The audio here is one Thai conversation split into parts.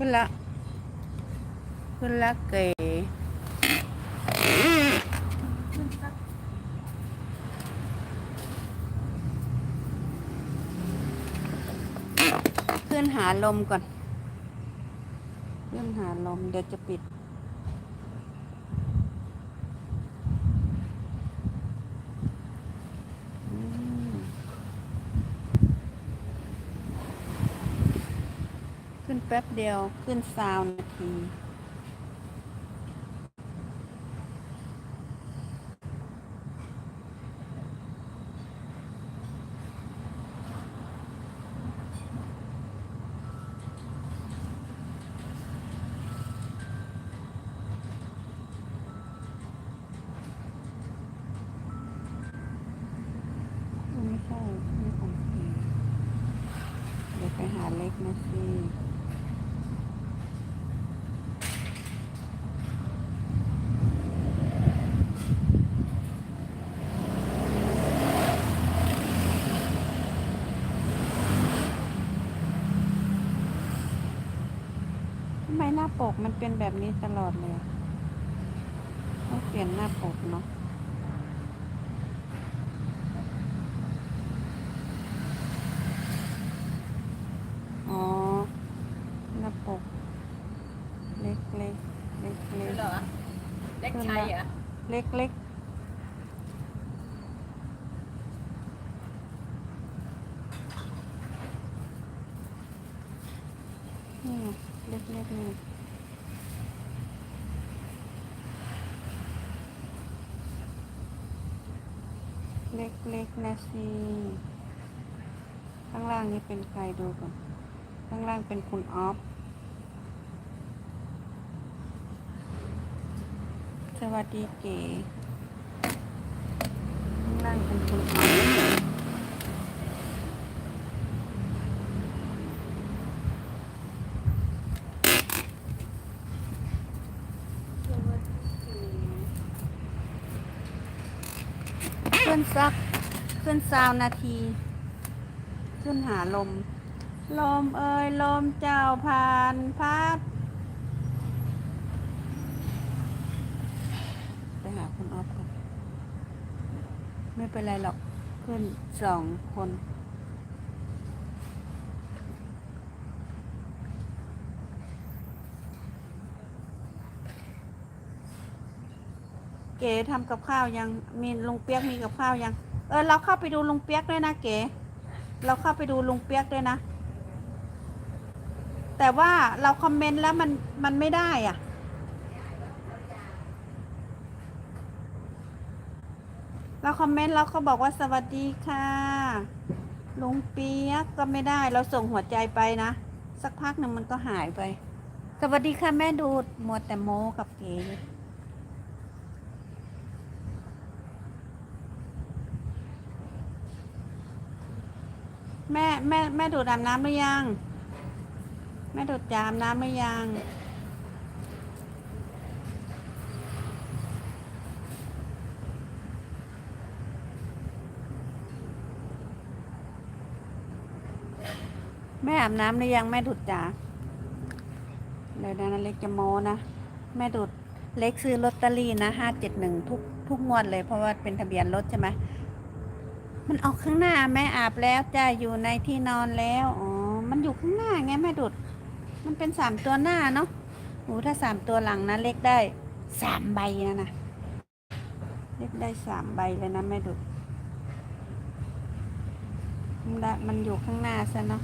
ขึ้นละขึ้นละเก๋ขึ้นหาลมก่อนขึ้นหาลมเดี๋ยวจะปิด อืมขึ้น แป๊บเดียวขึ้นซาวนาที ไม่ใช่ไม่ของพี่เดี๋ยวไปหาเล็กนะสิทำไมหน้า ปกมันเป็นแบบนี้ตลอดเลยอะต้องเปลี่ยนหน้าปกเนาะอ๋อหน้าปก เล็กเล็กเล็กเล็กเหรอเล็กชัยเหรอเล็กเล็กนี่ไงเล็กเล็กนี่ เล็กๆนะสิ ข้างล่างนี่เป็นใครดูก่อน ข้างล่างเป็นคุณออฟ สวัสดีเก๋ข้างล่างเป็นคุณออฟขึ้ นสักขึ้นซาวนาที ขึ้นหาลม ลมเอ่ยลมเจ้าผ่านพัดไปหาคุณออฟก่อนไม่เป็นไรหรอก ขึ้นสองคน เก๋ทำกับข้าวยังมีลุงเปียกมีกับข้าวยัง เออเราเข้าไปดูลุงเปียกด้วยนะเก๋เราเข้าไปดูลุงเปียกด้วยนะ แต่ว่าเราคอมเมนต์แล้วมันมันไม่ได้อะเราคอมเมนต์แล้วเขาบอกว่าสวัสดีค่ะลุงเปียกก็ไม่ได้เราส่งหัวใจไปนะ สักพักหนึ่งมันก็หายไป สวัสดีค่ะแม่ดูดมัวแต่โมกับเก๋ แม่แม่แม่ดูดอาบน้ำหรือยัง แม่ดูดจาอาบน้ำหรือยัง แม่อาบน้ำหรือยังแม่ดุดจ๋าเดี๋ยวนะเล็กจะโมนะ แม่ดุดเล็กซื้อลอตเตอรี่นะห้าเจ็ดหนึ่งทุกทุกงวดเลยเพราะว่าเป็นทะเบียนรถใช่ไหม มันออกข้างหน้าแม่อาบแล้วจ้าอยู่ในที่นอนแล้วอ๋อมันอยู่ข้างหน้าไงแม่ดุด มันเป็นสามตัวหน้าเนาะโอ้ถ้าสามตัวหลังนะเล็กได้สามใบนะนะเล็กได้สามใบเลยนะแม่ดุดมันอยู่ข้างหน้าซะเนาะ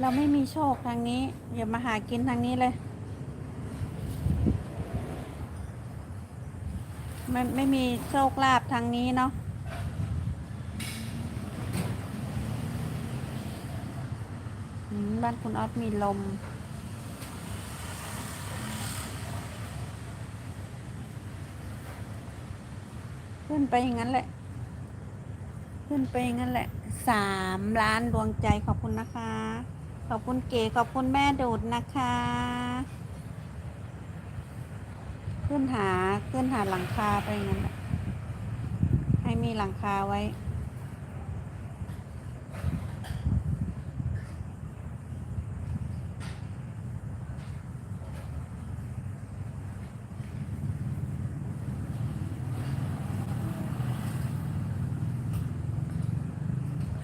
เราไม่มีโชคทางนี้ อย่ามาหากินทางนี้เลย ไม่ไม่มีโชคลาภทางนี้เนาะบ้านคุณออสมีลม ขึ้นไปอย่างนั้นแหละ ขึ้นไปอย่างนั้นแหละ สามล้านดวงใจขอบคุณนะคะ ขอบคุณเก๋ขอบคุณแม่ดูดนะคะ ขึ้นหาขึ้นหาหลังคาไปงั้นแหละให้มีหลังคาไว้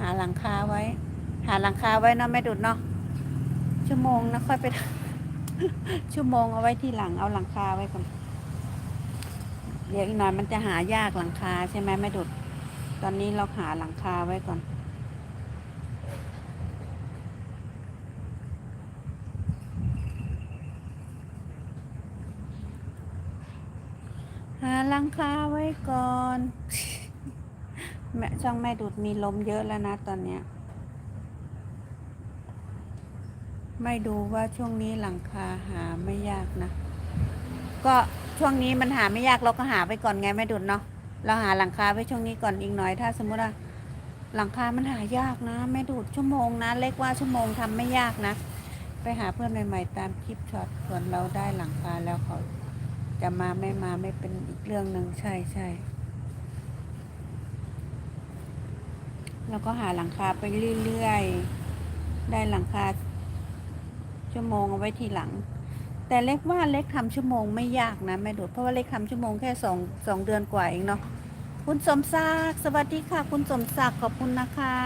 หาหลังคาไว้ หาหลังคาไว้เนาะไม่ดุดเนาะ ชั่วโมงนะค่อยไปชั่วโมงเอาไว้ที่หลังเอาหลังคาไว้ก่อนเดี๋ยวอีกหน่อยมันจะหายากหลังคาใช่ไหมไม่ดุด ตอนนี้เราหาหลังคาไว้ก่อน หาหลังคาไว้ก่อน แม่ช่องแม่ดุดมีลมเยอะแล้วนะตอนเนี้ย ไม่ดูว่าช่วงนี้หลังคาหาไม่ยากนะ ก็ช่วงนี้มันหาไม่ยากเราก็หาไปก่อนไงแม่ดุดเนาะเราหาหลังคาไว้ช่วงนี้ก่อนอีกหน่อย ถ้าสมมติว่าหลังคามันหายากนะแม่ดุดชั่วโมงนะเล็กว่าชั่วโมงทำไม่ยากนะ ไปหาเพื่อนใหม่ๆตามคลิปช็อตส่วนเราได้หลังคาแล้วเขาจะมาไม่มาไม่เป็นอีกเรื่องหนึ่งใช่ใช่แล้วก็หาหลังคาไปเรื่อยๆ ได้หลังคา ชั่วโมงเอาไว้ทีหลัง แต่เล็กว่าเล็กทำชั่วโมงไม่ยากนะแม่ดุดเพราะว่าเล็กทำชั่วโมงแค่สองสองเดือนกว่าเองเนาะคุณสมศักดิ์สวัสดีค่ะ คุณสมศักดิ์ขอบคุณนะคะ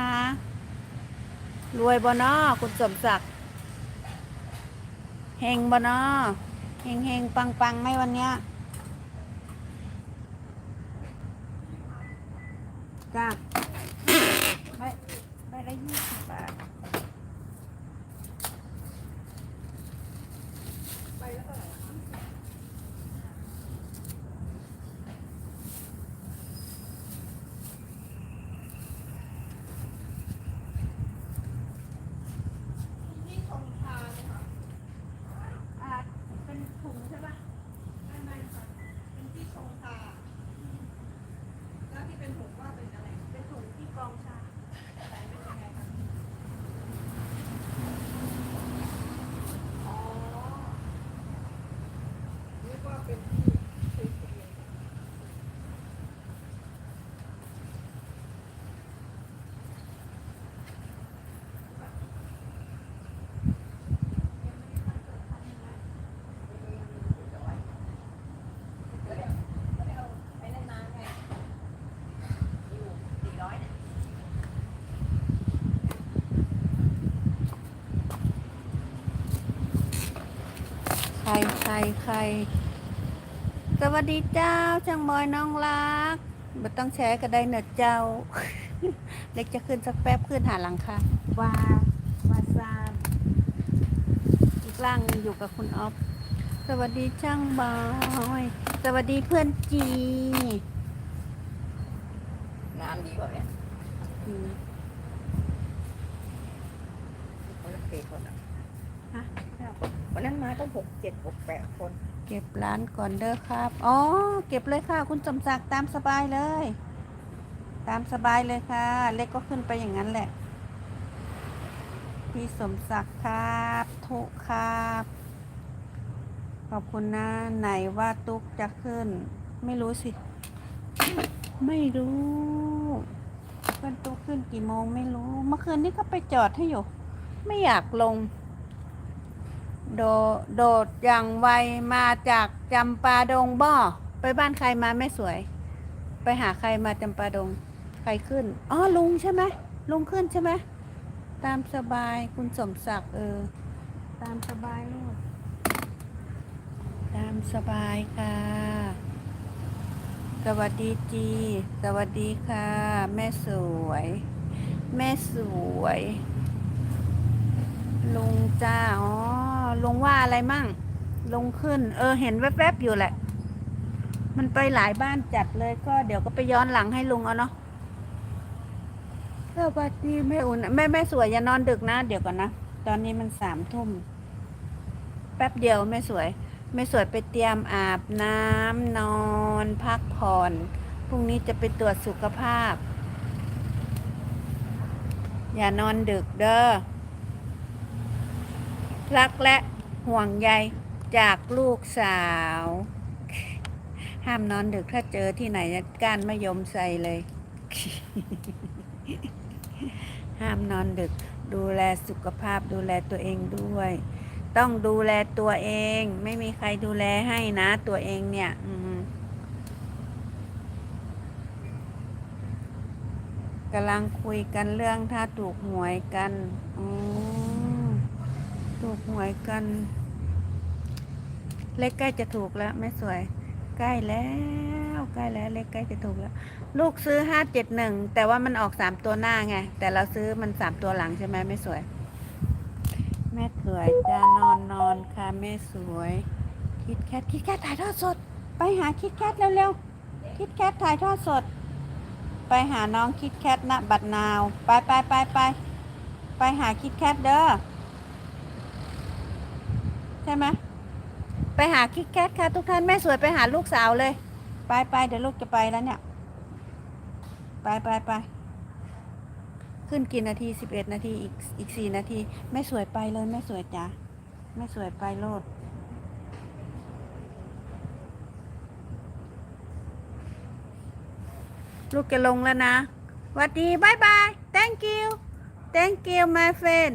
รวยบ่นอคุณสมศักดิ์เฮงบ่นอเฮงเฮงปังปังไหมวันเนี้ยจ้าไม่ไม่ได้ยี่สิบบาท นี่ชงชาไหมคะ อ่าเป็นถุงใช่ปะ ไม่ไม่ค่ะเป็นที่ชงชาแล้วที่เป็นถุงว่าเป็นอะไร เป็นถุงที่กรองชา ใส่เป็นยังไงคะอ๋อเรียกว่าเป็นที่คุยคุย ไอ้นั่นมาไงอยู่สี่ร้อยเนี่ย ใค รใครใคร สวัสดีเจ้าช่างบอยน้องรักไม่ต้องแชร์ก็ได้เนอะเจ้า เล็กจะขึ้นสักแป๊บขึ้นหาหลังค่ะวาวาซามอีกล่างหนึ่งอยู่กับคุณออฟสวัสดีช่างบอย สวัสดีเพื่อนจีงานดีกว่าเนี่ยอืมคนละกี่คนอะฮะ วันนั้นมาต้องหกเจ็ดหกแปดคน เก็บร้านก่อนเด้อครับ อ๋อ เก็บเลยค่ะ คุณสมศักดิ์ตามสบายเลย ตามสบายเลยค่ะ เล็กก็ขึ้นไปอย่างนั้นแหละ พี่สมศักดิ์ครับทุครับ ขอบคุณนะ ไหนว่าตุ๊กจะขึ้น ไม่รู้สิ ไม่รู้เพื่อนตุ๊กขึ้นกี่โมงไม่รู้ เมื่อคืนนี้ก็ไปจอดให้อยู่ ไม่อยากลง โดโดดอย่างไวมาจากจำปาดงบ่อไปบ้านใครมาไม่สวย ไปหาใครมาจำปาดง ใครขึ้นอ๋อลุงใช่ไหมลุงขึ้นใช่ไหมตามสบายคุณสมศักดิ์เออ ตามสบายลูกตามสบายค่ะ สวัสดีจี สวัสดีค่ะ แม่สวย แม่สวย ลุงจ้าอ๋อ ลงว่าอะไรมั่ง ลงขึ้น เออ เห็นแวบๆอยู่แหละ มันไปหลายบ้านจัดเลยก็เดี๋ยวก็ไปย้อนหลังให้ลุงเอาเนาะสวัสดีแม่อุ่นแม่แม่สวยอย่านอนดึกนะ เดี๋ยวก่อนนะ ตอนนี้มันสามทุ่ม แป๊บเดียวแม่สวยแม่สวยไปเตรียมอาบน้ำนอน พักผ่อนพรุ่งนี้จะไปตรวจสุขภาพ อย่านอนดึกเด้อ รักและห่วงใยจากลูกสาว ห้ามนอนดึกถ้าเจอที่ไหนก้านมะยมใส่เลย ห้ามนอนดึก ดูแลสุขภาพดูแลตัวเองด้วย ต้องดูแลตัวเอง ไม่มีใครดูแลให้นะ ตัวเองเนี่ยอืกำลังคุยกันเรื่องถ้าถูกหวยกัน อื หวยกัน เลขใกล้จะถูกแล้วไม่สวย ใกล้แล้วใกล้แล้ว เลขใกล้จะถูกแล้ว ลูกซื้อห้าเจ็ดหนึ่งแต่ว่ามันออกสามตัวหน้าไง แต่เราซื้อมันสามตัวหลังใช่ไหมไม่สวย แม่สวยจะนอนนอนค่ะแม่สวย คิดแคทคิดแคทถ่ายทอดสด ไปหาคิดแคทเร็วๆคิดแคทถ่ายทอดสด ไปหาน้องคิดแคทณบัดนาว ไปไปไปไปไปหาคิดแคทเด้อ ช่ไหมไปหาคิดแคทค่ะทุกท่าน แม่สวยไปหาลูกสาวเลย ไปไปเดี๋ยวลูกจะไปแล้วเนี่ย ไปไปไปขึ้นกี่นาทีสิบเอ็ดนาทีอีกอีกสี่นาทีแม่สวยไปเลยแม่สวยจ้ะแม่สวยไปโลดลูกจะลงแล้วนะวัสดีบายบาย thank you thank you my friend